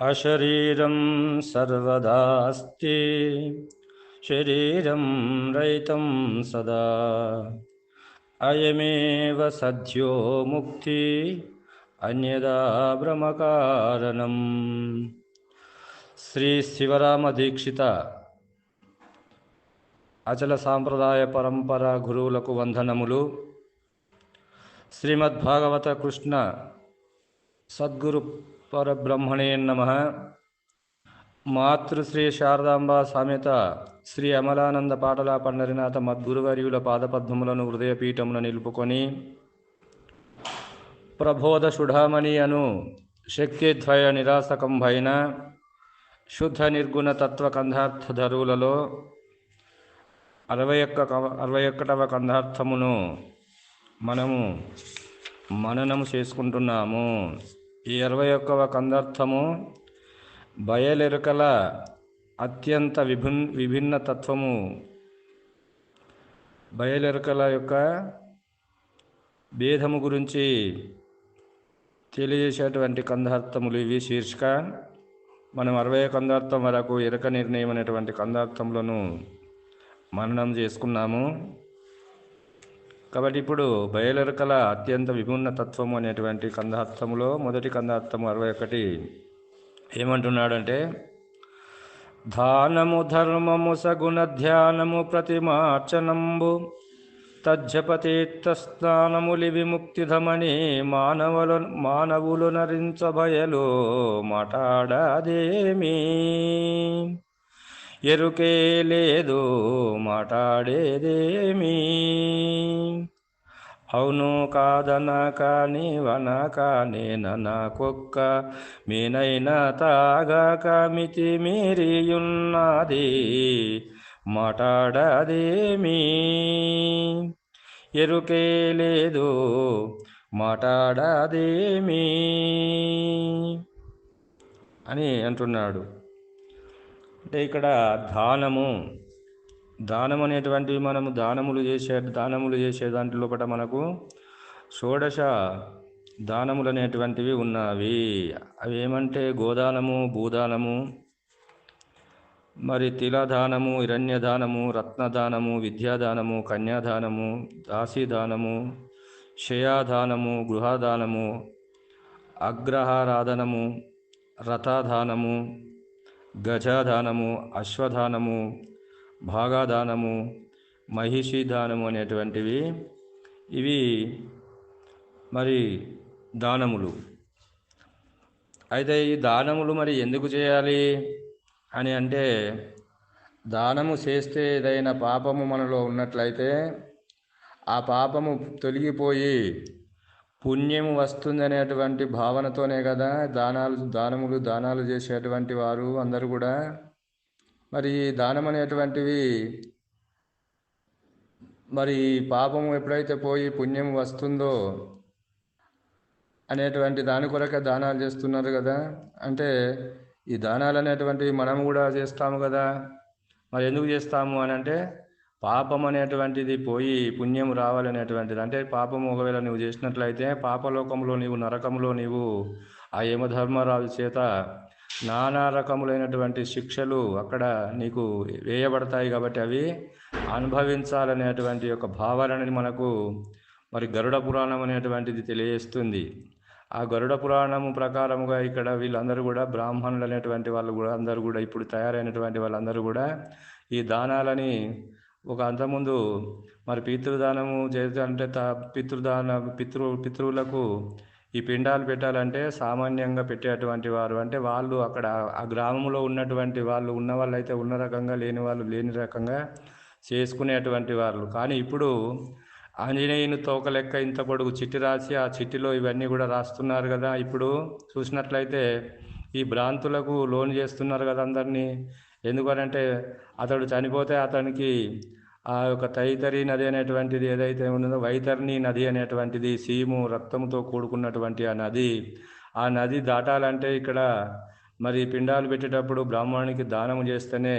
అశరీరం సర్వదాస్తి శరీరం రైతం సదా. అయమేవ సద్యో ముక్తి అన్యదా భ్రమకారణం శ్రీ శివరామ దీక్షిత అచల సాంప్రదాయ పరంపర గురువులకు వందనములు. శ్రీమద్భాగవత కృష్ణ సద్గురు పరబ్రహ్మణే నమ మాతృశ్రీ శారదాంబ సమేత శ్రీ అమలానంద పాటల పండరినాథ మద్గురువర్యుల పాదపద్మములను హృదయపీఠమున నిలుపుకొని ప్రబోధ సుఢామణి అను శక్తిద్వయ నిరాసకంభైన శుద్ధ నిర్గుణ తత్వ కంధార్థ ధరువులలో అరవై ఒక్క అరవై ఒక్కటవ కంధార్థమును మనము మననము చేసుకుంటున్నాము. ఈ అరవై ఒక్కవ కందార్థము బయలెరుకల అత్యంత విభిన్ విభిన్న తత్వము. బయలెరుకల యొక్క భేదము గురించి తెలియజేసేటువంటి కందార్థములు ఇవి. శీర్షిక మనం అరవై కందార్థం వరకు ఎరక నిర్ణయం అనేటువంటి కందార్థములను మననం చేసుకున్నాము. కాబట్టి ఇప్పుడు బయలెరకల అత్యంత విభిన్న తత్వము అనేటువంటి కందార్థములో మొదటి కందార్థము అరవై ఒకటి ఏమంటున్నాడంటే దానము ధర్మము సగుణ ధ్యానము ప్రతిమార్చనంబు తజ్జపతీర్థస్నానములి విముక్తిధమని మానవులు మానవులు నరించబయలు మాటాడాదేమీ? ఎరుకే లేదు మాట్లాడేదేమీ అవును కాదనక నీవనక నేననకొక్క మీనైనా తాగాక మితి మీరియున్నది మాట్లాడదేమీ ఎరుకే లేదు మాట్లాడదేమీ అని అంటున్నాడు. అంటే ఇక్కడ దానము. దానం అనేటువంటివి మనము దానములు చేసే దానములు చేసే దాంట్లో లోపల మనకు షోడశ దానములు అనేటువంటివి ఉన్నవి. అవి ఏమంటే గోదానము భూదానము మరి తిలదానము హిరణ్యదానము రత్నదానము విద్యాదానము కన్యాదానము దాసీదానము క్షయాదానము గృహదానము అగ్రహారాధనము రథాదానము గజాదానము అశ్వదానము భాగాదానము మహిషి దానము అనేటువంటివి. ఇవి మరి దానములు. అయితే ఈ దానములు మరి ఎందుకు చేయాలి అని అంటే దానము చేస్తే ఏదైనా పాపము మనలో ఉన్నట్లయితే ఆ పాపము తొలగిపోయి పుణ్యము వస్తుందనేటువంటి భావనతోనే కదా దానాలు దానములు దానాలు చేసేటువంటి వారు అందరూ కూడా. మరి దానం అనేటువంటివి మరి పాపం ఎప్పుడైతే పోయి పుణ్యం వస్తుందో అనేటువంటి దాని కొరకే దానాలు చేస్తున్నారు కదా. అంటే ఈ దానాలు అనేటువంటివి మనం కూడా చేస్తాము కదా. మరి ఎందుకు చేస్తాము అని అంటే పాపం అనేటువంటిది పోయి పుణ్యం రావాలనేటువంటిది. అంటే పాపం ఒకవేళ నువ్వు చేసినట్లయితే పాపలోకంలో నీవు నరకంలో నీవు ఆ యమధర్మరాజు చేత నానా రకములైనటువంటి శిక్షలు అక్కడ నీకు వేయబడతాయి కాబట్టి అవి అనుభవించాలనేటువంటి యొక్క భావనని మనకు మరి గరుడ పురాణం అనేటువంటిది తెలియజేస్తుంది. ఆ గరుడ పురాణము ప్రకారముగా ఇక్కడ వీళ్ళందరూ కూడా బ్రాహ్మణులు అనేటువంటి వాళ్ళు కూడా అందరూ కూడా ఇప్పుడు తయారైనటువంటి వాళ్ళందరూ కూడా ఈ దానాలని ఒక అంతకుముందు మరి పితృదానము చేయాలంటే త పితృదాన పితృ పితృవులకు ఈ పిండాలు పెట్టాలంటే సామాన్యంగా పెట్టేటువంటి వారు. అంటే వాళ్ళు అక్కడ ఆ గ్రామంలో ఉన్నటువంటి వాళ్ళు ఉన్న వాళ్ళు అయితే ఉన్న రకంగా లేని వాళ్ళు లేని రకంగా చేసుకునేటువంటి వాళ్ళు కానీ ఇప్పుడు ఆంజనేయుని తోక లెక్క ఇంత పొడుగు చిట్టి రాసి ఆ చిట్టిలో ఇవన్నీ కూడా రాస్తున్నారు కదా. ఇప్పుడు చూసినట్లయితే ఈ భ్రాంతులకు లోన్ చేస్తున్నారు కదా అందరినీ. ఎందుకనంటే అతడు చనిపోతే అతనికి ఆ యొక్క తైతరి నది అనేటువంటిది ఏదైతే ఉన్నదో వైతరిణి నది అనేటువంటిది సీము రక్తంతో కూడుకున్నటువంటి ఆ నది. ఆ నది దాటాలంటే ఇక్కడ మరి పిండాలు పెట్టేటప్పుడు బ్రాహ్మణునికి దానము చేస్తేనే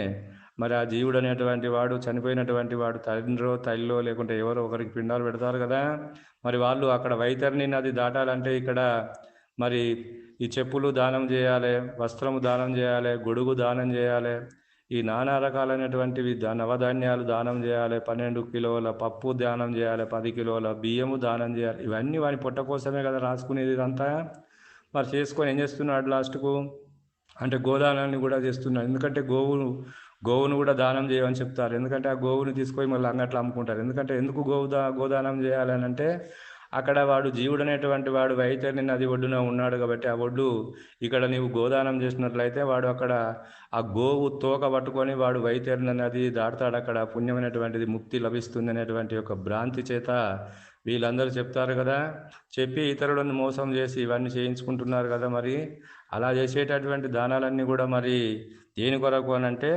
మరి ఆ జీవుడు అనేటువంటి వాడు చనిపోయినటువంటి వాడు తండ్రో తల్లిలో లేకుంటే ఎవరో ఒకరికి పిండాలు పెడతారు కదా. మరి వాళ్ళు అక్కడ వైతరిణి నది దాటాలంటే ఇక్కడ మరి ఈ చెప్పులు దానం చేయాలి వస్త్రము దానం చేయాలి గొడుగు దానం చేయాలి ఈ నానా రకాలైనటువంటివి నవధాన్యాలు దానం చేయాలి పన్నెండు కిలోల పప్పు దానం చేయాలి పది కిలోల బియ్యము దానం చేయాలి ఇవన్నీ వాని పొట్ట కోసమే కదా రాసుకునేది ఇదంతా? మరి చేసుకొని ఏం చేస్తున్నాడు లాస్ట్కు? అంటే గోదానాన్ని కూడా చేస్తున్నాడు. ఎందుకంటే గోవును గోవును కూడా దానం చేయమని చెప్తారు. ఎందుకంటే ఆ గోవుని తీసుకొని మళ్ళీ అంగట్లో అమ్ముకుంటారు. ఎందుకంటే ఎందుకు గోవు దా గోదానం చేయాలని అంటే అక్కడ వాడు జీవుడు అనేటువంటి వాడు వైతరిని నది ఒడ్డున ఉన్నాడు కాబట్టి ఆ ఒడ్డు ఇక్కడ నీవు గోదానం చేసినట్లయితే వాడు అక్కడ ఆ గోవు తోక పట్టుకొని వాడు వైతరిని నది దాటుతాడు. అక్కడ పుణ్యమైనటువంటిది ముక్తి లభిస్తుంది అనేటువంటి ఒక భ్రాంతి చేత వీళ్ళందరూ చెప్తారు కదా. చెప్పి ఇతరులను మోసం చేసి ఇవన్నీ చేయించుకుంటున్నారు కదా మరి. అలా చేసేటటువంటి దానాలన్నీ కూడా మరి దేని కొరకు అని అంటే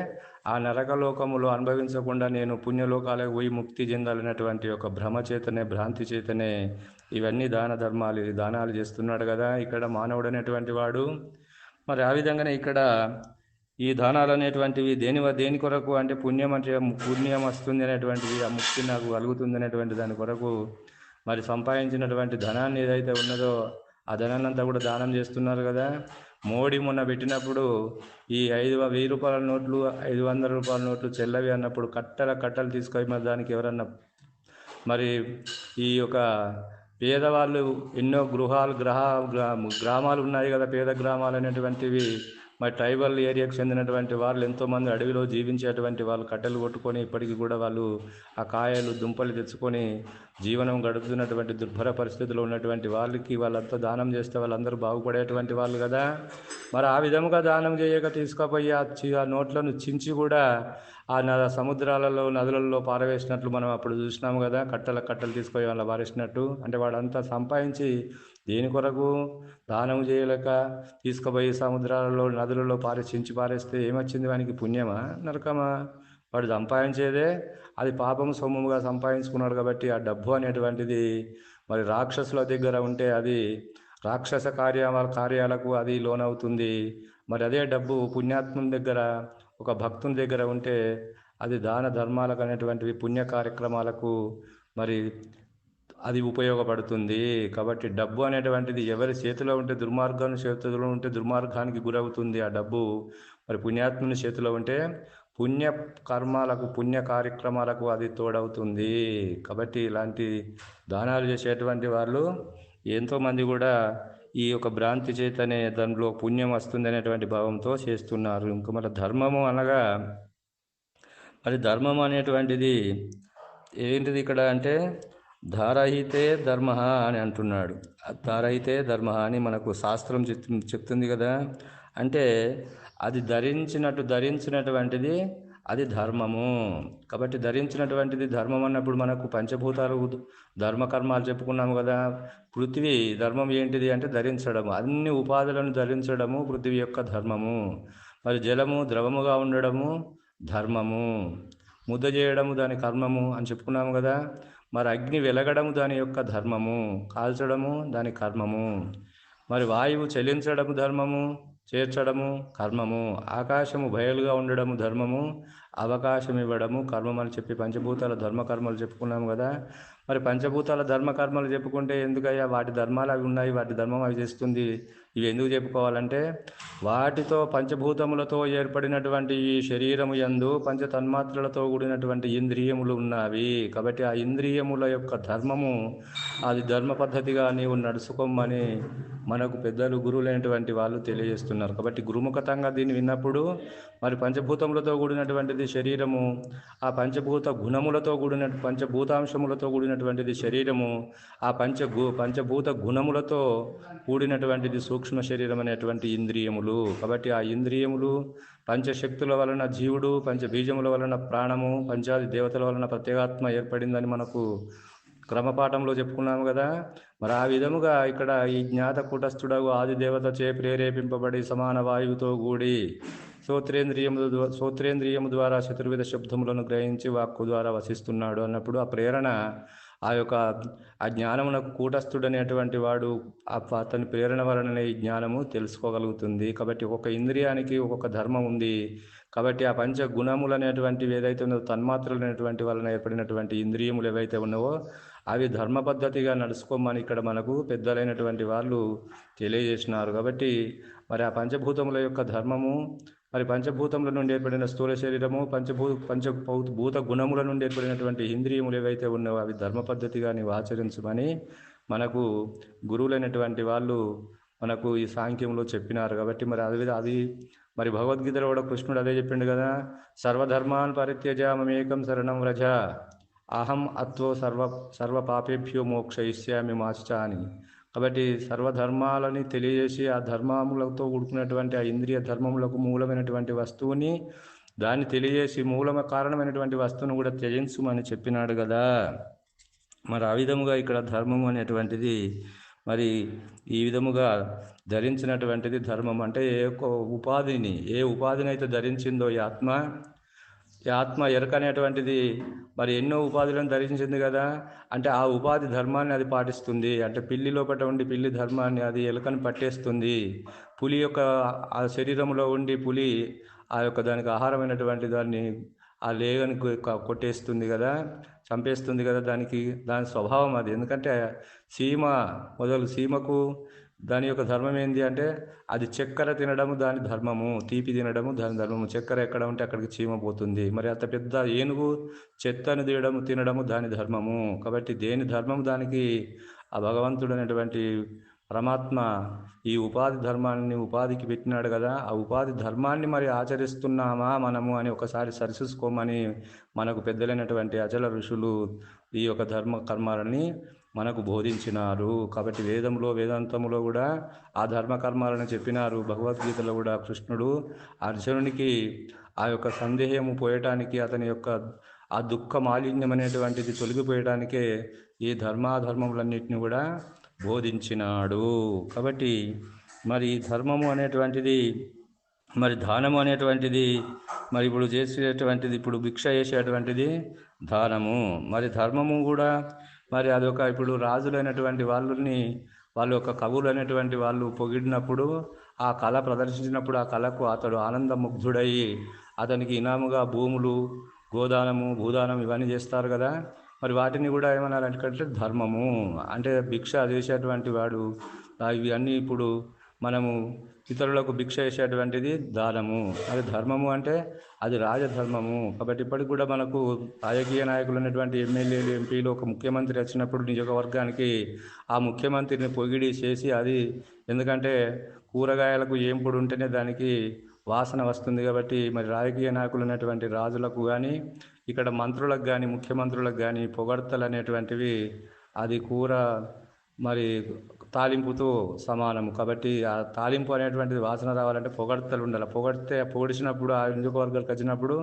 ఆ నరకలోకములో అనుభవించకుండా నేను పుణ్యలోకాలకు పోయి ముక్తి చెందాలనేటువంటి ఒక భ్రమ చేతనే భ్రాంతి చేతనే ఇవన్నీ దాన ధర్మాలు దానాలు చేస్తున్నాడు కదా ఇక్కడ మానవుడు అనేటువంటి వాడు. మరి ఆ విధంగానే ఇక్కడ ఈ దానాలు అనేటువంటివి దేని దేని కొరకు అంటే పుణ్యం అంటే పుణ్యం వస్తుంది అనేటువంటిది ఆ ముక్తి నాకు కలుగుతుంది అనేటువంటి దాని కొరకు మరి సంపాదించినటువంటి ధనాన్ని ఏదైతే ఉన్నదో ఆ ధనాన్ని అంతా కూడా దానం చేస్తున్నారు కదా. మోడీ మొన్న పెట్టినప్పుడు ఈ ఐదు వెయ్యి రూపాయల నోట్లు ఐదు వందల రూపాయల నోట్లు చెల్లవి అన్నప్పుడు కట్టల కట్టలు తీసుకొని మరి దానికి ఎవరన్నా మరి ఈ యొక్క పేదవాళ్ళు ఎన్నో గృహాలు గ్రహ గ్రామాలు ఉన్నాయి కదా పేద గ్రామాలు అనేటువంటివి మరి ట్రైబల్ ఏరియాకు చెందినటువంటి వాళ్ళు ఎంతోమంది అడవిలో జీవించేటువంటి వాళ్ళు కట్టెలు కొట్టుకొని ఇప్పటికీ కూడా వాళ్ళు ఆ కాయలు దుంపలు తెచ్చుకొని జీవనం గడుపుతున్నటువంటి దుర్భర పరిస్థితిలో ఉన్నటువంటి వాళ్ళకి వాళ్ళంతా దానం చేస్తే వాళ్ళందరూ బాగుపడేటువంటి వాళ్ళు కదా. మరి ఆ విధముగా దానం చేయక తీసుకుపోయి ఆ చి- ఆ నోట్లను చించి కూడా ఆ న సముద్రాలలో నదులలో పారవేసినట్లు మనం అప్పుడు చూసినాము కదా. కట్టల కట్టలు తీసుకొని వాళ్ళ పారేసినట్టు. అంటే వాడంతా సంపాదించి దేని కొరకు దానం చేయలేక తీసుకుపోయి సముద్రాలలో నదులలో పారేషించి పారేస్తే ఏమొచ్చింది వానికి? పుణ్యమా? నరకమా? వాడు సంపాదించేదే అది పాపం సొమ్ముగా సంపాదించుకున్నాడు కాబట్టి ఆ డబ్బు అనేటువంటిది మరి రాక్షసుల దగ్గర ఉంటే అది రాక్షస కార్య కార్యాలకు అది లోనవుతుంది. మరి అదే డబ్బు పుణ్యాత్ముని దగ్గర ఒక భక్తుని దగ్గర ఉంటే అది దాన ధర్మాలకు అనేటువంటివి పుణ్య కార్యక్రమాలకు మరి అది ఉపయోగపడుతుంది. కాబట్టి డబ్బు అనేటువంటిది ఎవరి చేతిలో ఉంటే దుర్మార్గాన్ని చేతిలో ఉంటే దుర్మార్గానికి గురవుతుంది ఆ డబ్బు. మరి పుణ్యాత్ముని చేతిలో ఉంటే పుణ్య కర్మాలకు పుణ్య కార్యక్రమాలకు అది తోడవుతుంది. కాబట్టి ఇలాంటి దానాలు చేసేటువంటి వాళ్ళు ఎంతోమంది కూడా ఈ యొక్క భ్రాంతి చేతనే దానిలో పుణ్యం వస్తుంది అనేటువంటి భావంతో చేస్తున్నారు. ఇంకా మన ధర్మము అనగా మరి ధర్మం అనేటువంటిది ఏంటిది ఇక్కడ అంటే ధారహితే ధర్మ అని అంటున్నాడు. ధారహితే ధర్మ అని మనకు శాస్త్రం చెప్తుంది కదా. అంటే అది ధరించినట్టు ధరించినటువంటిది అది ధర్మము. కాబట్టి ధరించినటువంటిది ధర్మం అన్నప్పుడు మనకు పంచభూతాలు ధర్మకర్మాలు చెప్పుకున్నాము కదా. పృథ్వీ ధర్మం ఏంటిది అంటే ధరించడము. అన్ని ఉపాధులను ధరించడము పృథ్వీ యొక్క ధర్మము. మరి జలము ద్రవముగా ఉండడము ధర్మము. ముద్ద చేయడము దాని కర్మము అని చెప్పుకున్నాము కదా. మరి అగ్ని వెలగడము దాని యొక్క ధర్మము కాల్చడము దాని కర్మము. మరి వాయువు చెల్లించడము ధర్మము చేర్చడము కర్మము. ఆకాశము బయలుగా ఉండడము ధర్మము అవకాశం ఇవ్వడము కర్మం అని చెప్పి పంచభూతాల ధర్మకర్మలు చెప్పుకున్నాము కదా. మరి పంచభూతాల ధర్మకర్మలు చెప్పుకుంటే ఎందుకయ్యా? వాటి ధర్మాలు అవి ఉన్నాయి వాటి ధర్మం అవి చేస్తుంది. ఇవి ఎందుకు చెప్పుకోవాలంటే వాటితో పంచభూతములతో ఏర్పడినటువంటి ఈ శరీరము ఎందు పంచ తన్మాత్రలతో కూడినటువంటి ఇంద్రియములు ఉన్నవి. కాబట్టి ఆ ఇంద్రియముల యొక్క ధర్మము అది ధర్మ పద్ధతిగా నీవు నడుచుకోమని మనకు పెద్దలు గురువులైనటువంటి వాళ్ళు తెలియజేస్తున్నారు. కాబట్టి గురుముఖతంగా దీన్ని విన్నప్పుడు మరి పంచభూతములతో కూడినటువంటిది శరీరము ఆ పంచభూత గుణములతో కూడిన పంచభూతాంశములతో కూడిన కూడినటువంటిది శరీరము ఆ పంచభూ పంచభూత గుణములతో కూడినటువంటిది సూక్ష్మ శరీరం అనేటువంటి ఇంద్రియములు. కాబట్టి ఆ ఇంద్రియములు పంచశక్తుల వలన జీవుడు పంచబీజముల వలన ప్రాణము పంచాది దేవతల వలన ప్రత్యేగాత్మ ఏర్పడిందని మనకు క్రమపాఠంలో చెప్పుకున్నాము కదా. మరి ఆ విధముగా ఇక్కడ ఈ జ్ఞాత కూటస్థుడగు ఆది దేవత చే ప్రేరేపింపబడి సమాన వాయువుతో కూడి శ్రోత్రేంద్రియము ద్వారా శ్రోత్రేంద్రియము ద్వారా చతుర్విధ శబ్దములను గ్రహించి వాక్కు ద్వారా వసిస్తున్నాడు అన్నప్పుడు ఆ ప్రేరణ ఆ యొక్క ఆ జ్ఞానమునకు కూటస్థుడనేటువంటి వాడు అతని ప్రేరణ వలన ఈ జ్ఞానము తెలుసుకోగలుగుతుంది. కాబట్టి ఒక్కొక్క ఇంద్రియానికి ఒక్కొక్క ధర్మం ఉంది. కాబట్టి ఆ పంచ గుణములు అనేటువంటివి ఏదైతే ఉన్నదో తన్మాత్రలు అనేటువంటి వలన ఏర్పడినటువంటి ఇంద్రియములు ఏవైతే ఉన్నావో అవి ధర్మ పద్ధతిగా నడుచుకోమని ఇక్కడ మనకు పెద్దలైనటువంటి వాళ్ళు తెలియజేసినారు. కాబట్టి మరి ఆ పంచభూతముల యొక్క ధర్మము మరి పంచభూతముల నుండి ఏర్పడిన స్థూల శరీరము పంచభూ పంచ భూత గుణముల నుండి ఏర్పడినటువంటి ఇంద్రియములు ఏవైతే ఉన్నాయో అవి ధర్మ పద్ధతిగా నీవు ఆచరించమని మనకు గురువులైనటువంటి వాళ్ళు మనకు ఈ సాంఖ్యంలో చెప్పినారు. కాబట్టి మరి అది అది మరి భగవద్గీతలో కూడా కృష్ణుడు అదే చెప్పిండు కదా సర్వధర్మాన్ పరిత్యజామేకం శరణం వ్రజ అహం అత్వో సర్వ సర్వ పాపేభ్యో మోక్షయిష్యామి మాశ్చ అని కాబట్టి సర్వధర్మాలని తెలియజేసి ఆ ధర్మములతో కూడుకున్నటువంటి ఆ ఇంద్రియ ధర్మములకు మూలమైనటువంటి వస్తువుని దాన్ని తెలియజేసి మూలమ కారణమైనటువంటి వస్తువును కూడా త్యజించుమని చెప్పినాడు కదా. మరి ఆ విధముగా ఇక్కడ ధర్మం అనేటువంటిది మరి ఈ విధముగా ధరించినటువంటిది ధర్మం అంటే ఏ ఒక్క ఉపాధిని ఏ ఉపాధిని అయితే ధరించిందో ఈ ఆత్మ ఈ ఆత్మ ఎరక అనేటువంటిది మరి ఎన్నో ఉపాధులను ధరించింది కదా. అంటే ఆ ఉపాధి ధర్మాన్ని అది పాటిస్తుంది. అంటే పిల్లి లోపల ఉండి పిల్లి ధర్మాన్ని అది ఎలుకను పట్టేస్తుంది. పులి యొక్క ఆ శరీరంలో ఉండి పులి ఆ యొక్క దానికి ఆహారమైనటువంటి దాన్ని ఆ లేగని కొట్టేస్తుంది కదా. చంపేస్తుంది కదా దానికి దాని స్వభావం అది. ఎందుకంటే సీమ మొదలు సీమకు దాని యొక్క ధర్మం ఏంటి అంటే అది చక్కెర తినడము దాని ధర్మము తీపి తినడము దాని ధర్మము. చక్కెర ఎక్కడ ఉంటే అక్కడికి చీమ పోతుంది. మరి అంత పెద్ద ఏనుగు చెత్తను తీయడము తినడము దాని ధర్మము. కాబట్టి దేని ధర్మము దానికి? ఆ భగవంతుడు అనేటువంటి పరమాత్మ ఈ ఉపాధి ధర్మాన్ని ఉపాధికి పెట్టినాడు కదా ఆ ఉపాధి ధర్మాన్ని మరి ఆచరిస్తున్నామా మనము అని ఒకసారి సరిచూసుకోమని మనకు పెద్దలైనటువంటి అచల ఋషులు ఈ యొక్క ధర్మ కర్మాలని మనకు బోధించినారు. కాబట్టి వేదంలో వేదాంతంలో కూడా ఆ ధర్మకర్మాలను చెప్పినారు. భగవద్గీతలో కూడా కృష్ణుడు అర్జునునికి ఆ యొక్క సందేహము పోయటానికి అతని యొక్క ఆ దుఃఖ మాలిన్యం అనేటువంటిది తొలగిపోయడానికే ఈ ధర్మాధర్మములన్నిటిని కూడా బోధించినాడు. కాబట్టి మరి ధర్మము అనేటువంటిది మరి దానము అనేటువంటిది మరి ఇప్పుడు చేసేటువంటిది ఇప్పుడు భిక్ష చేసేటువంటిది దానము మరి ధర్మము కూడా మరి అదొక ఇప్పుడు రాజులైనటువంటి వాళ్ళని వాళ్ళ యొక్క కవులు అనేటువంటి వాళ్ళు పొగిడినప్పుడు ఆ కళ ప్రదర్శించినప్పుడు ఆ కళకు అతడు ఆనందముగ్ధుడయ్యి అతనికి ఇనాముగా భూములు గోదానము భూదానం ఇవన్నీ చేస్తారు కదా. మరి వాటిని కూడా ఏమన్నారంటే ధర్మము. అంటే భిక్ష చేసేటువంటి వాడు ఇవన్నీ ఇప్పుడు మనము ఇతరులకు భిక్ష వేసేటువంటిది దానము. అది ధర్మము అంటే అది రాజధర్మము. కాబట్టి ఇప్పటికి కూడా మనకు రాజకీయ నాయకులు ఉన్నటువంటి ఎమ్మెల్యేలు ఎంపీలు ఒక ముఖ్యమంత్రి వచ్చినప్పుడు నియోజకవర్గానికి ఆ ముఖ్యమంత్రిని పొగిడి చేసి అది ఎందుకంటే కూరగాయలకు ఏం పొడి ఉంటేనే దానికి వాసన వస్తుంది కాబట్టి మరి రాజకీయ నాయకులు ఉన్నటువంటి రాజులకు కానీ ఇక్కడ మంత్రులకు కానీ ముఖ్యమంత్రులకు కానీ పొగడ్తలు అనేటువంటివి అది కూర మరి తాలింపుతో సమానము. కాబట్టి ఆ తాలింపు అనేటువంటిది వాసన రావాలంటే పొగడ్తలు ఉండాలి. పొగడితే పొగిడిచినప్పుడు ఆ నియోజకవర్గాలకు వచ్చినప్పుడు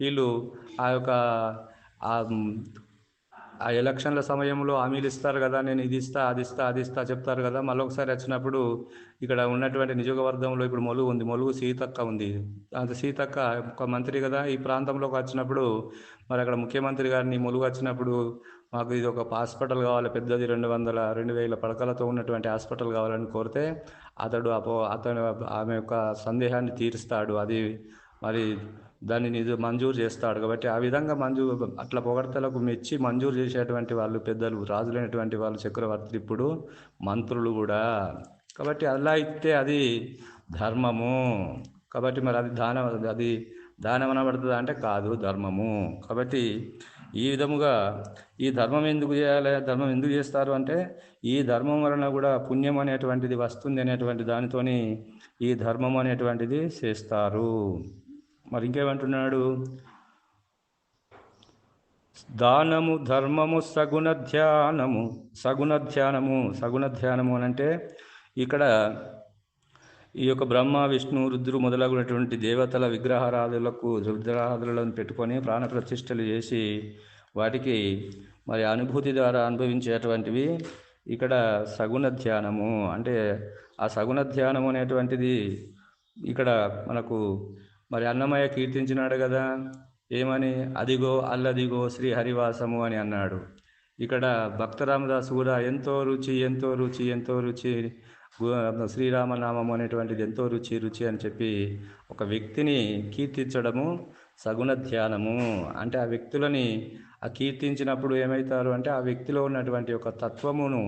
వీళ్ళు ఆ యొక్క ఆ ఎలక్షన్ల సమయంలో హామీలు ఇస్తారు కదా నేను ఇది ఇస్తా అది ఇస్తా అది ఇస్తా చెప్తారు కదా. మళ్ళీ ఒకసారి వచ్చినప్పుడు ఇక్కడ ఉన్నటువంటి నియోజకవర్గంలో ఇప్పుడు మొలుగు ఉంది. మొలుగు సీతక్క ఉంది. అంత సీతక్క ఒక మంత్రి కదా. ఈ ప్రాంతంలోకి వచ్చినప్పుడు మరి అక్కడ ముఖ్యమంత్రి గారిని మొలుగు వచ్చినప్పుడు మాకు ఇది ఒక హాస్పిటల్ కావాలి పెద్దది రెండు వందల రెండు వేల పడకలతో ఉన్నటువంటి హాస్పిటల్ కావాలని కోరితే అతడు అపో అతను ఆమె యొక్క సందేహాన్ని తీరుస్తాడు. అది మరి దానిని ఇది మంజూరు చేస్తాడు. కాబట్టి ఆ విధంగా మంజూరు అట్లా పొగడ్తలకు మెచ్చి మంజూరు చేసేటువంటి వాళ్ళు పెద్దలు రాజులైనటువంటి వాళ్ళు చక్రవర్తులు ఇప్పుడు మంత్రులు కూడా. కాబట్టి అలా ఇస్తే అది ధర్మము. కాబట్టి మరి అది దానం అది దానం అనబడుతుందా అంటే కాదు ధర్మము. కాబట్టి ఈ విధముగా ఈ ధర్మం ఎందుకు చేయాలి ధర్మం ఎందుకు చేస్తారు అంటే ఈ ధర్మం వలన కూడా పుణ్యం అనేటువంటిది వస్తుంది అనేటువంటి దానితోని ఈ ధర్మం అనేటువంటిది చేస్తారు. మరి ఇంకేమంటున్నాడు? దానము ధర్మము సగుణ ధ్యానము సగుణ ధ్యానము సగుణ ధ్యానము అని అంటే ఇక్కడ ఈ యొక్క బ్రహ్మ విష్ణు రుద్రు మొదలగునటువంటి దేవతల విగ్రహారాధులకు రుద్రారాధులను పెట్టుకొని ప్రాణ ప్రతిష్టలు చేసి వాటికి మరి అనుభూతి ద్వారా అనుభవించేటువంటివి ఇక్కడ సగుణ ధ్యానము. అంటే ఆ సగుణ ధ్యానం అనేటువంటిది ఇక్కడ మనకు మరి అన్నమయ్య కీర్తించినాడు కదా. ఏమని? అదిగో అల్లదిగో శ్రీ హరివాసము అని అన్నాడు. ఇక్కడ భక్తరామదాసు కూడా ఎంతో రుచి ఎంతో రుచి ఎంతో రుచి శ్రీరామనామం అనేటువంటిది ఎంతో రుచి రుచి అని చెప్పి ఒక వ్యక్తిని కీర్తించడము సగుణ ధ్యానము. అంటే ఆ వ్యక్తులని ఆ కీర్తించినప్పుడు ఏమవుతారు అంటే ఆ వ్యక్తిలో ఉన్నటువంటి ఒక తత్వమును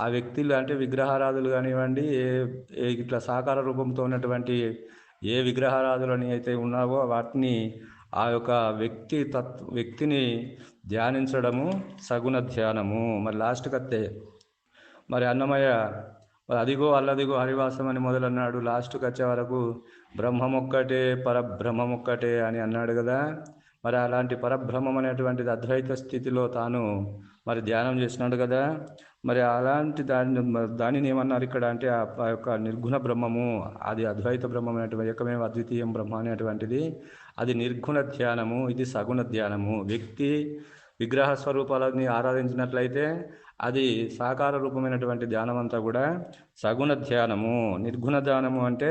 ఆ వ్యక్తులు అంటే విగ్రహారాధులు కానివ్వండి ఏ ఇట్లా సాకార రూపంతో ఉన్నటువంటి ఏ విగ్రహారాధులని అయితే ఉన్నావో వాటిని ఆ యొక్క వ్యక్తి తత్వ వ్యక్తిని ధ్యానించడము సగుణ ధ్యానము. మరి లాస్ట్కి వస్తే మరి అన్నమయ్య అదిగో అల్లదిగో హరివాసం అని మొదలన్నాడు. లాస్ట్కి వచ్చే వరకు బ్రహ్మమొక్కటే పరబ్రహ్మమొక్కటే అని అన్నాడు కదా. మరి అలాంటి పరబ్రహ్మం అనేటువంటిది అద్వైత స్థితిలో తాను మరి ధ్యానం చేసినాడు కదా. మరి అలాంటి దాని దానిని ఏమన్నారు ఇక్కడ అంటే ఆ యొక్క నిర్గుణ బ్రహ్మము అది అద్వైత బ్రహ్మం అనేటువంటి ఏకమేవ అద్వితీయం బ్రహ్మ అనేటువంటిది. అది నిర్గుణ ధ్యానము ఇది సగుణ ధ్యానము. వ్యక్తి విగ్రహ స్వరూపాలని ఆరాధించినట్లయితే అది సాకార రూపమైనటువంటి ధ్యానం అంతా కూడా సగుణ ధ్యానము నిర్గుణ ధ్యానము అంటే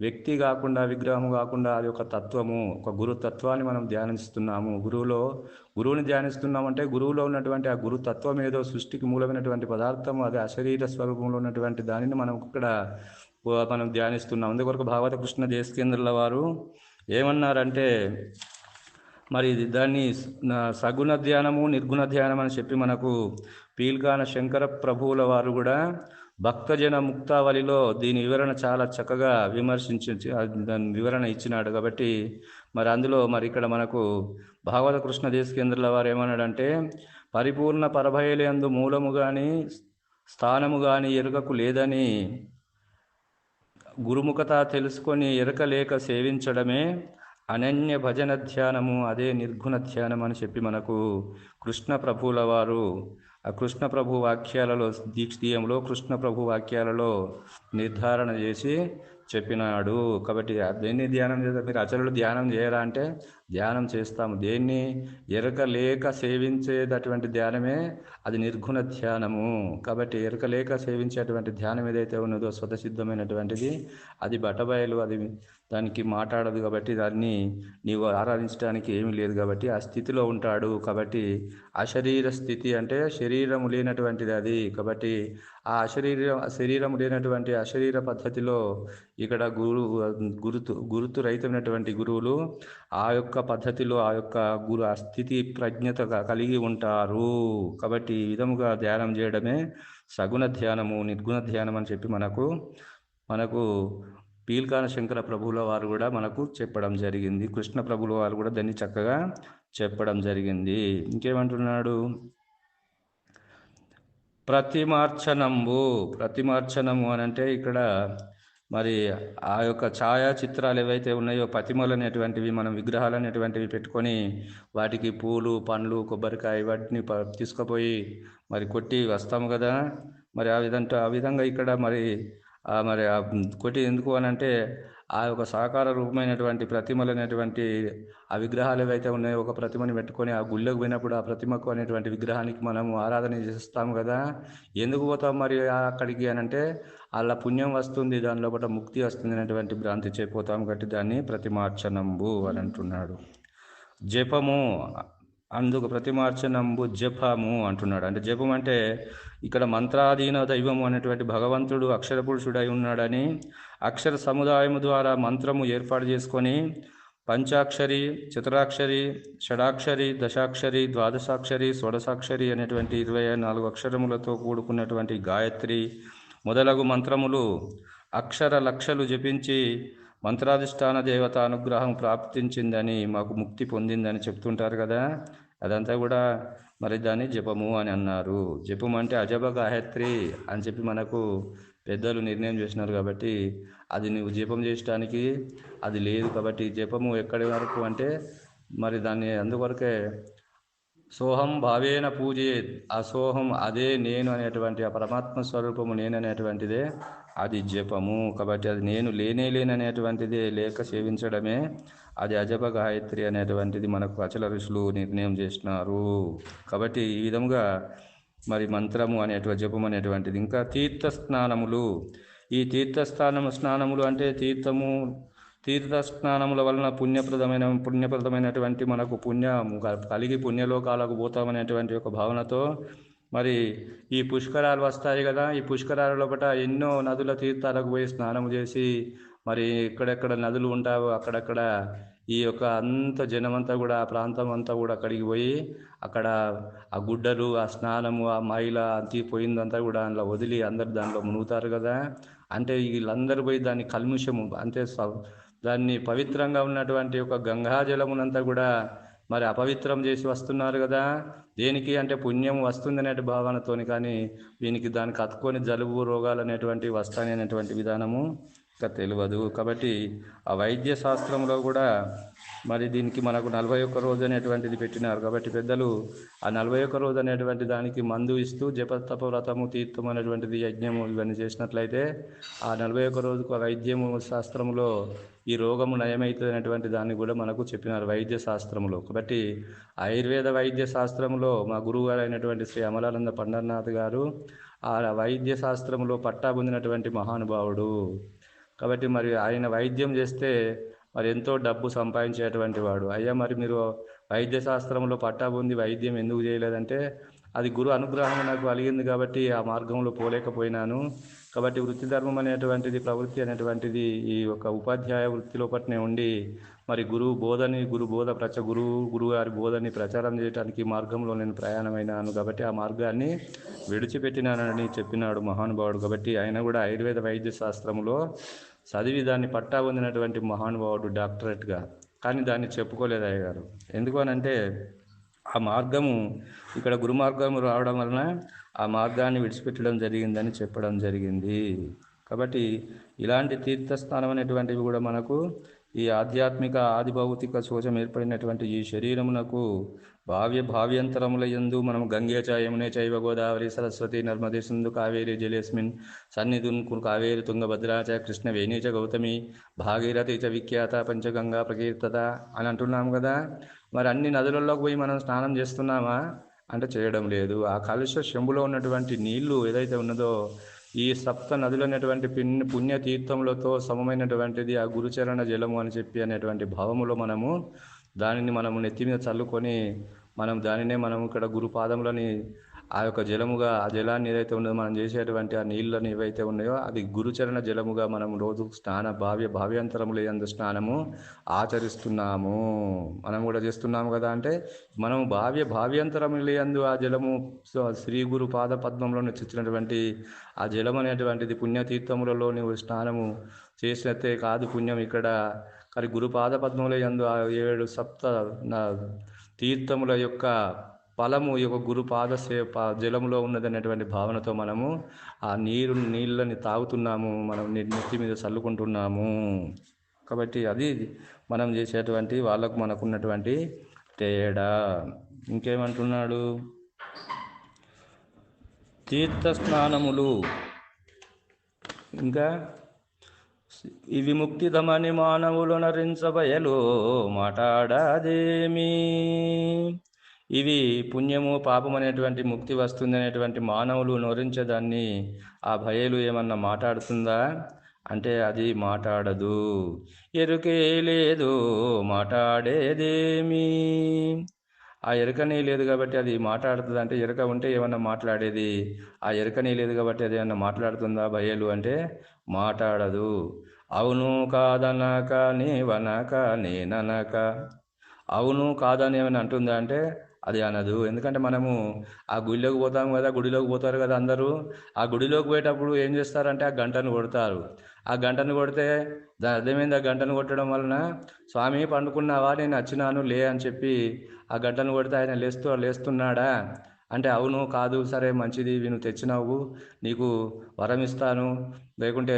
వ్యక్తి కాకుండా విగ్రహము కాకుండా అది ఒక తత్వము ఒక గురుతత్వాన్ని మనం ధ్యానిస్తున్నాము. గురువులో గురువుని ధ్యానిస్తున్నామంటే గురువులో ఉన్నటువంటి ఆ గురు తత్వం ఏదో సృష్టికి మూలమైనటువంటి పదార్థము అది అశరీర స్వరూపంలో ఉన్నటువంటి దానిని మనం ఇక్కడ మనం ధ్యానిస్తున్నాం. అందుకొరకు భాగవత కృష్ణ దేశకేంద్రుల వారు ఏమన్నారంటే మరి దాన్ని సగుణ ధ్యానము నిర్గుణ ధ్యానం అని చెప్పి మనకు పీల్కాన శంకర ప్రభువుల వారు కూడా భక్తజన ముక్తావళిలో దీని వివరణ చాలా చక్కగా విమర్శించి దాని వివరణ ఇచ్చినాడు కాబట్టి మరి అందులో మరి ఇక్కడ మనకు భాగవత కృష్ణ దేశకేంద్రుల వారు ఏమన్నాడంటే పరిపూర్ణ పరభయలేందు మూలము కానీ స్థానము కానీ ఎరుకకు లేదని గురుముఖత తెలుసుకొని ఎరకలేక సేవించడమే అనన్య భజన ధ్యానము అదే నిర్గుణ ధ్యానం అని చెప్పి మనకు కృష్ణ ప్రభువుల వారు ఆ కృష్ణ ప్రభు వాక్యాలలో దీక్షీయంలో కృష్ణ ప్రభు వాక్యాలలో నిర్ధారణ చేసి చెప్పినాడు. కాబట్టి దేన్ని ధ్యానం చేస్తారు మీరు అచరులు ధ్యానం చేయరా అంటే ధ్యానం చేస్తాము. దేన్ని? ఎరక లేక సేవించేటటువంటి ధ్యానమే అది నిర్గుణ ధ్యానము. కాబట్టి ఎరక లేక సేవించేటువంటి ధ్యానం ఏదైతే ఉన్నదో స్వతసిద్ధమైనటువంటిది అది బటబయలు అది దానికి మాట్లాడదు కాబట్టి దాన్ని నీవు ఆరాధించడానికి ఏమీ లేదు కాబట్టి ఆ స్థితిలో ఉంటాడు. కాబట్టి అశరీర స్థితి అంటే శరీరము లేనటువంటిది అది. కాబట్టి ఆ అశరీర శరీరం లేనటువంటి అశరీర పద్ధతిలో ఇక్కడ గురు గురుతు గురుతు రహితమైనటువంటి గురువులు ఆ యొక్క పద్ధతిలో ఆ యొక్క గురు ఆ స్థితి ప్రజ్ఞత కలిగి ఉంటారు. కాబట్టి ఈ విధముగా ధ్యానం చేయడమే సగుణ ధ్యానము నిర్గుణ ధ్యానం అని చెప్పి మనకు మనకు పీల్కాన శంకర ప్రభువుల వారు కూడా మనకు చెప్పడం జరిగింది. కృష్ణ ప్రభుల వారు కూడా దాన్ని చక్కగా చెప్పడం జరిగింది. ఇంకేమంటున్నాడు? ప్రతిమార్చనంబు ప్రతిమార్చనము అని అంటే ఇక్కడ మరి ఆ యొక్క ఛాయాచిత్రాలు ఏవైతే ఉన్నాయో పతిమలు అనేటువంటివి మనం విగ్రహాలు అనేటువంటివి పెట్టుకొని వాటికి పూలు పండ్లు కొబ్బరికాయ వాటిని ప- తీసుకుపోయి మరి కొట్టి వస్తాము కదా. మరి ఆ విధంగా ఆ విధంగా ఇక్కడ మరి మరి ఆ కొట్టి ఎందుకు అని అంటే ఆ యొక్క సాకార రూపమైనటువంటి ప్రతిమలు అనేటువంటి ఆ విగ్రహాలు ఏవైతే ఉన్నాయో ఒక ప్రతిమని పెట్టుకొని ఆ గుళ్ళకు పోయినప్పుడు ఆ ప్రతిమకు అనేటువంటి విగ్రహానికి మనము ఆరాధన చేస్తాం కదా. ఎందుకు పోతాం మరి అక్కడికి అని అంటే అలా పుణ్యం వస్తుంది దాని లోపల ముక్తి వస్తుంది అనేటువంటి భ్రాంతి చేపోతాం కాబట్టి దాన్ని ప్రతిమార్చనంబు అని అంటున్నాడు. జపము అందుకు ప్రతిమార్చనంబు జపము అంటున్నాడు. అంటే జపం అంటే ఇక్కడ మంత్రాధీన దైవము అనేటువంటి భగవంతుడు అక్షర పురుషుడై ఉన్నాడని అక్షర సముదాయము ద్వారా మంత్రము ఏర్పాటు చేసుకొని పంచాక్షరి చతురాక్షరి షడాక్షరి దశాక్షరి ద్వాదశాక్షరి షోడశాక్షరి అనేటువంటి ఇరవై నాలుగు అక్షరములతో కూడుకున్నటువంటి గాయత్రి మొదలగు మంత్రములు అక్షర లక్షలు జపించి మంత్రాధిష్టాన దేవత అనుగ్రహం ప్రాప్తించిందని మాకు ముక్తి పొందిందని చెప్తుంటారు కదా. అదంతా కూడా మరి దాన్ని జపము అని అన్నారు. జపం అంటే అజబ గాయత్రి అని చెప్పి మనకు పెద్దలు నిర్ణయం చేసినారు కాబట్టి అది నువ్వు జపం చేయడానికి అది లేదు కాబట్టి జపము ఎక్కడి వరకు అంటే మరి దాన్ని అందువరకే సోహం భావేన పూజే ఆ సోహం అదే నేను అనేటువంటి ఆ పరమాత్మ స్వరూపము నేను అనేటువంటిదే అది జపము కాబట్టి అది నేను లేనే లేననేటువంటిదే లేక సేవించడమే అది అజప గాయత్రి అనేటువంటిది మనకు అచల ఋషులు నిర్ణయం చేసినారు. కాబట్టి ఈ విధంగా మరి మంత్రము అనేటువంటి జపం అనేటువంటిది. ఇంకా తీర్థ స్నానములు ఈ తీర్థస్థానము స్నానములు అంటే తీర్థము తీర్థ స్నానముల వలన పుణ్యప్రదమైన పుణ్యప్రదమైనటువంటి మనకు పుణ్యం కలిగి పుణ్యలోకాలకు పోతామనేటువంటి ఒక భావనతో మరి ఈ పుష్కరాలు వస్తాయి కదా ఈ పుష్కరాల లోపల ఎన్నో నదుల తీర్థాలకు పోయి స్నానం చేసి మరి ఎక్కడెక్కడ నదులు ఉంటావో అక్కడక్కడ ఈ యొక్క అంత జనమంతా కూడా ఆ ప్రాంతం అంతా కూడా అక్కడికి పోయి అక్కడ ఆ గుడ్డలు ఆ స్నానము ఆ మైల అంతి పోయిందంతా కూడా అందులో వదిలి అందరు దాంట్లో మునుగుతారు కదా. అంటే వీళ్ళందరూ పోయి దాన్ని కల్ముషము అంటే దాన్ని పవిత్రంగా ఉన్నటువంటి ఒక గంగా జలమునంతా కూడా మరి అపవిత్రం చేసి వస్తున్నారు కదా. దేనికి అంటే పుణ్యం వస్తుంది అనే భావనతోని కానీ దీనికి దానికి అతుకొని జలుబు రోగాలు అనేటువంటి వస్తాయి అనేటువంటి విధానము తెలియదు కాబట్టి ఆ వైద్య శాస్త్రంలో కూడా మరి దీనికి మనకు నలభై ఒక్క రోజు అనేటువంటిది పెట్టినారు. కాబట్టి పెద్దలు ఆ నలభై ఒక్క రోజు అనేటువంటి దానికి మందు ఇస్తూ జపతప వ్రతము తీర్థం అనేటువంటిది యజ్ఞము ఇవన్నీ చేసినట్లయితే ఆ నలభై ఒక్క రోజుకు ఆ వైద్యము శాస్త్రంలో ఈ రోగము నయమవుతుంది అనేటువంటి దాన్ని కూడా మనకు చెప్పినారు వైద్య శాస్త్రంలో. కాబట్టి ఆయుర్వేద వైద్య శాస్త్రంలో మా గురువు అయినటువంటి శ్రీ అమలానంద పండర్నాథ్ గారు ఆ వైద్య శాస్త్రంలో పట్టా పొందినటువంటి మహానుభావుడు. కాబట్టి మరి ఆయన వైద్యం చేస్తే మరి ఎంతో డబ్బు సంపాదించేటువంటి వాడు. అయ్యా మరి మీరు వైద్య శాస్త్రంలో పట్టా పొంది వైద్యం ఎందుకు చేయలేదంటే అది గురు అనుగ్రహం నాకు కలిగింది కాబట్టి ఆ మార్గంలో పోలేకపోయినాను. కాబట్టి వృత్తి ధర్మం అనేటువంటిది ప్రవృత్తి అనేటువంటిది ఈ యొక్క ఉపాధ్యాయ వృత్తిలో పట్నే ఉండి మరి గురువు బోధని గురు బోధ ప్రచ గురువు గురువు గారి బోధని ప్రచారం చేయడానికి మార్గంలో నేను ప్రయాణమైనాను కాబట్టి ఆ మార్గాన్ని విడిచిపెట్టినానని చెప్పినాడు మహానుభావుడు కాబట్టి ఆయన కూడా ఆయుర్వేద వైద్య శాస్త్రంలో చదివి దాన్ని పట్టా పొందినటువంటి మహానుభావుడు డాక్టరేట్గా. కానీ దాన్ని చెప్పుకోలేదు అయ్య గారు ఎందుకు అనంటే ఆ మార్గము ఇక్కడ గురు మార్గము రావడం వలన ఆ మార్గాన్ని విడిచిపెట్టడం జరిగిందని చెప్పడం జరిగింది. కాబట్టి ఇలాంటి తీర్థస్థానం అనేటువంటివి కూడా మనకు ఈ ఆధ్యాత్మిక ఆది భౌతిక శోచం ఏర్పడినటువంటి ఈ శరీరమునకు భావ్య భావ్యంతరముల యందు మనం గంగే చ యమునే చైవ గోదావరి సరస్వతి నర్మదే సింధు కావేరి జలేస్మిన్ సన్నిధున్ కావేరి తుంగభద్రా చ కృష్ణ వేణీచ చ గౌతమి భాగీరథి చ విఖ్యాత పంచగంగా ప్రకీర్తత అని అంటున్నాం కదా. మరి అన్ని నదులలోకి పోయి మనం స్నానం చేస్తున్నామా? అంటే చేయడం లేదు. ఆ కలుష శంభులో ఉన్నటువంటి నీళ్ళు ఏదైతే ఉన్నదో ఈ సప్త నదులు అనేటువంటి పిన్ పుణ్య పుణ్యతీర్థములతో సమమైనటువంటిది ఆ గురుచరణ జలము అని చెప్పి అనేటువంటి భావములో మనము దానిని మనము నెత్తి మీద చల్లుకొని మనం దానినే మనం ఇక్కడ గురుపాదములని ఆ యొక్క జలముగా ఆ జలాన్ని ఏదైతే ఉన్నదో మనం చేసేటువంటి ఆ నీళ్ళని ఏవైతే ఉన్నాయో అది గురుచరణ జలముగా మనం రోజు స్నాన భావ్య భావ్యాంతరములు ఎందు స్నానము ఆచరిస్తున్నాము. మనం కూడా చేస్తున్నాము కదా అంటే మనం భావ్య భావ్యంతరములు ఎందు ఆ జలము శ్రీ గురు పాద పద్మంలో నిచ్చినటువంటి ఆ జలం అనేటువంటిది పుణ్యతీర్థములలోని స్నానము చేసినట్టే కాదు పుణ్యం ఇక్కడ. కానీ గురుపాద పద్మముల ఎందు ఆ ఏడు సప్త తీర్థముల యొక్క ఫలము ఈ యొక్క గురుపాద పాద జలములో ఉన్నది అనేటువంటి భావనతో మనము ఆ నీరు నీళ్ళని తాగుతున్నాము. మనం నెత్తి మీద చల్లుకుంటున్నాము. కాబట్టి అది మనం చేసేటువంటి వాళ్ళకు మనకున్నటువంటి తేడా. ఇంకేమంటున్నాడు? తీర్థ స్నానములు ఇంకా ఇవి ముక్తిదమని మానవులు నరించబయలు మాట్లాడదేమీ ఇవి పుణ్యము పాపం అనేటువంటి ముక్తి వస్తుంది అనేటువంటి మానవులు నోరించేదాన్ని ఆ భయలు ఏమన్నా మాట్లాడుతుందా? అంటే అది మాట్లాడదు. ఎరుకే లేదు మాట్లాడేదేమి? ఆ ఎరకనే లేదు కాబట్టి అది మాట్లాడుతుంది? అంటే ఎరక ఉంటే ఏమన్నా మాట్లాడేది? ఆ ఎరకనే లేదు కాబట్టి అది ఏమన్నా మాట్లాడుతుందా భయలు? అంటే మాట్లాడదు. అవును కాదనక నీవనక నేననక. అవును కాదని ఏమైనా అంటుందా? అంటే అది అనదు. ఎందుకంటే మనము ఆ గుడిలోకి పోతాం కదా గుడిలోకి పోతారు కదా అందరూ. ఆ గుడిలోకి పోయేటప్పుడు ఏం చేస్తారంటే ఆ గంటను కొడతారు. ఆ గంటను కొడితే దాని అర్థమైంది ఆ గంటను కొట్టడం వలన స్వామి పండుకున్నావా? నేను వచ్చినాను లే అని చెప్పి ఆ గంటను కొడితే ఆయన లేస్తూ లేస్తున్నాడా? అంటే అవును కాదు సరే మంచిది నువ్వు తెచ్చినావు నీకు వరం ఇస్తాను. లేకుంటే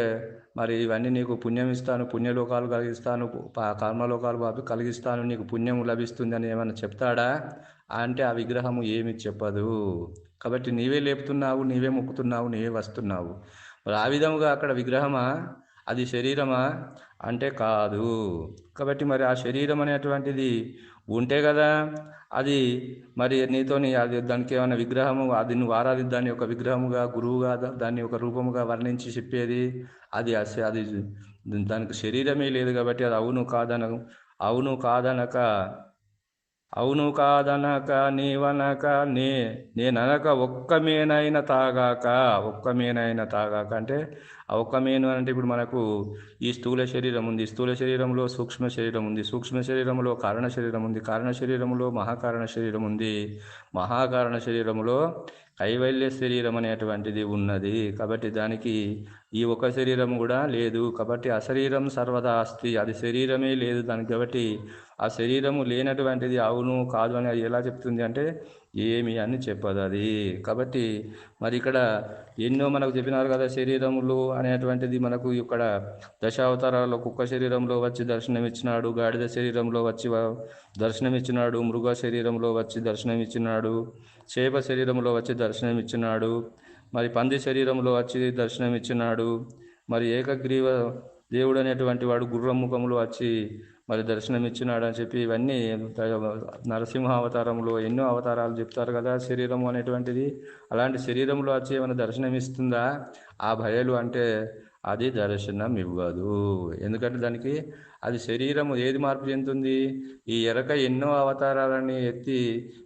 మరి ఇవన్నీ నీకు పుణ్యం ఇస్తాను పుణ్యలోకాలు కలిగిస్తాను కర్మలోకాలు కలిగిస్తాను నీకు పుణ్యం లభిస్తుంది అని ఏమైనా చెప్తాడా? అంటే ఆ విగ్రహము ఏమి చెప్పదు. కాబట్టి నీవే లేపుతున్నావు నీవే మొక్కుతున్నావు నీవే వస్తున్నావు. మరి ఆ విధముగా అక్కడ విగ్రహమా? అది శరీరమా? అంటే కాదు. కాబట్టి మరి ఆ శరీరం అనేటువంటిది ఉంటే కదా అది మరి నీతోని అది దానికి ఏమైనా విగ్రహము అది నువ్వు ఆరాధి దాన్ని ఒక విగ్రహముగా గురువుగా దాన్ని ఒక రూపముగా వర్ణించి చెప్పేది అది అది దానికి శరీరమే లేదు కాబట్టి అది అవును కాదన అవును కాదనక అవును కాదనక నీవనక నే నేననక ఒక్క మేనైన తాగాక ఒక్క మేనైన తాగాక అంటే ఆ ఒక్క మేను అంటే ఇప్పుడు మనకు ఈ స్థూల శరీరం ఉంది. స్థూల శరీరంలో సూక్ష్మ శరీరం ఉంది. సూక్ష్మ శరీరంలో కారణ శరీరం ఉంది. కారణ శరీరంలో మహాకారణ శరీరం ఉంది. మహాకారణ శరీరంలో కైవల్య శరీరం అనేటువంటిది ఉన్నది. కాబట్టి దానికి ఈ ఒక శరీరం కూడా లేదు. కాబట్టి అశరీరం సర్వదా అస్తి. అది శరీరమే లేదు దానికి. కాబట్టి ఆ శరీరము లేనటువంటిది అవును కాదు అని అది ఎలా చెప్తుంది అంటే ఏమి అని చెప్పదు అది. కాబట్టి మరి ఇక్కడ ఎన్నో మనకు చెప్పినారు కదా శరీరములు అనేటువంటిది మనకు ఇక్కడ దశావతారాల్లో కుక్క శరీరంలో వచ్చి దర్శనమిచ్చినాడు గాడిద శరీరంలో వచ్చి దర్శనమిచ్చినాడు మృగ శరీరంలో వచ్చి దర్శనమిచ్చినాడు చేప శరీరంలో వచ్చి దర్శనమిచ్చినాడు. మరి పంది శరీరంలో వచ్చి దర్శనం ఇచ్చినాడు మరి ఏకగ్రీవ దేవుడు అనేటువంటి వాడు గుర్రముఖంలో వచ్చి మరి దర్శనం ఇచ్చినాడు అని చెప్పి ఇవన్నీ నరసింహ అవతారంలో ఎన్నో అవతారాలు చెప్తారు కదా శరీరము అనేటువంటిది. అలాంటి శరీరంలో వచ్చి ఏమైనా దర్శనం ఇస్తుందా ఆ భయలు అంటే అది దర్శనం ఇవ్వదు. ఎందుకంటే దానికి అది శరీరము ఏది మార్పు చెందుతుంది? ఈ ఎరక ఎన్నో అవతారాలని ఎత్తి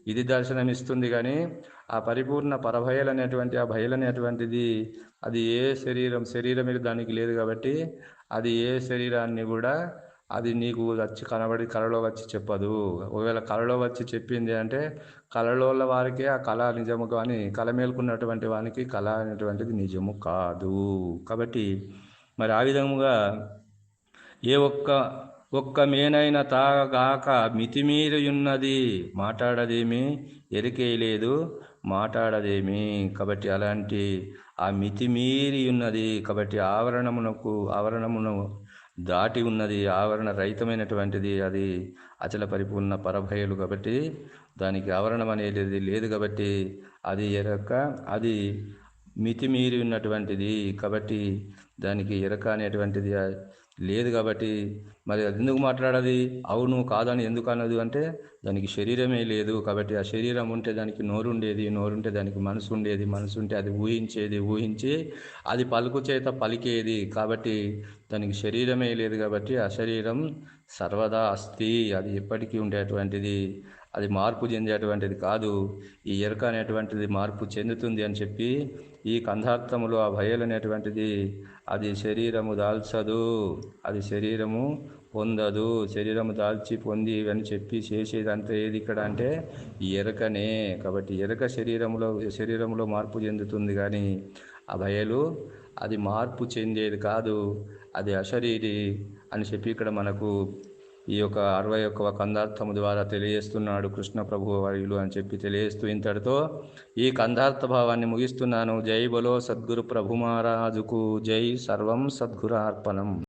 ఇది దర్శనం ఇస్తుంది కానీ ఆ పరిపూర్ణ పరభయలు అనేటువంటి ఆ భయలు అనేటువంటిది అది ఏ శరీరం శరీరం దానికి లేదు కాబట్టి అది ఏ శరీరాన్ని కూడా అది నీకు వచ్చి కనబడి కళలో వచ్చి చెప్పదు. ఒకవేళ కళలో వచ్చి చెప్పింది అంటే కళలో వారికే ఆ కళ నిజము కానీ కళ మేల్కున్నటువంటి వానికి కళ అనేటువంటిది నిజము కాదు. కాబట్టి మరి ఆ విధముగా ఏ ఒక్క ఒక్క మేనైన తాగాక మితిమీరియున్నది మాట్లాడదేమి ఎరికేయలేదు మాట్లాడదేమి. కాబట్టి అలాంటి ఆ మితిమీరి ఉన్నది కాబట్టి ఆవరణమునకు ఆవరణమును దాటి ఉన్నది ఆవరణ రహితమైనటువంటిది అది అచల పరిపూర్ణ పరభయలు కాబట్టి దానికి ఆవరణం అనేది లేదు కాబట్టి అది ఎరక అది మితిమీరి ఉన్నటువంటిది కాబట్టి దానికి ఎరక అనేటువంటిది లేదు కాబట్టి మరి అది ఎందుకు మాట్లాడాలి అవును కాదని ఎందుకు అన్నది అంటే దానికి శరీరమే లేదు కాబట్టి ఆ శరీరం ఉంటే దానికి నోరు ఉండేది నోరుంటే దానికి మనసు ఉండేది మనసు ఉంటే అది ఊహించేది ఊహించి అది పలుకు చేత పలికేది కాబట్టి దానికి శరీరమే లేదు కాబట్టి ఆ శరీరం సర్వదా అస్థి అది ఎప్పటికీ ఉండేటువంటిది. అది మార్పు చెందేటువంటిది కాదు. ఈ ఎరుక అనేటువంటిది మార్పు చెందుతుంది అని చెప్పి ఈ కంధార్థములు ఆ భయలు అనేటువంటిది అది శరీరము దాల్చదు. అది శరీరము పొందదు. శరీరము దాల్చి పొంది అని చెప్పి చేసేదంతా ఏది ఇక్కడ అంటే ఎరకనే. కాబట్టి ఎరక శరీరంలో శరీరంలో మార్పు చెందుతుంది కానీ ఆ భయలు అది మార్పు చెందేది కాదు. అది అశరీరి అని చెప్పి ఇక్కడ మనకు ఈ యొక్క అరవై ఒక్క కందార్థము ద్వారా తెలియజేస్తున్నాడు కృష్ణ ప్రభు వర్యులు అని చెప్పి తెలియజేస్తూ ఇంతటితో ఈ కందార్థ భావాన్ని ముగిస్తున్నాను. జై బలో సద్గురు ప్రభు మహారాజుకు జై. సర్వం సద్గురార్పణం.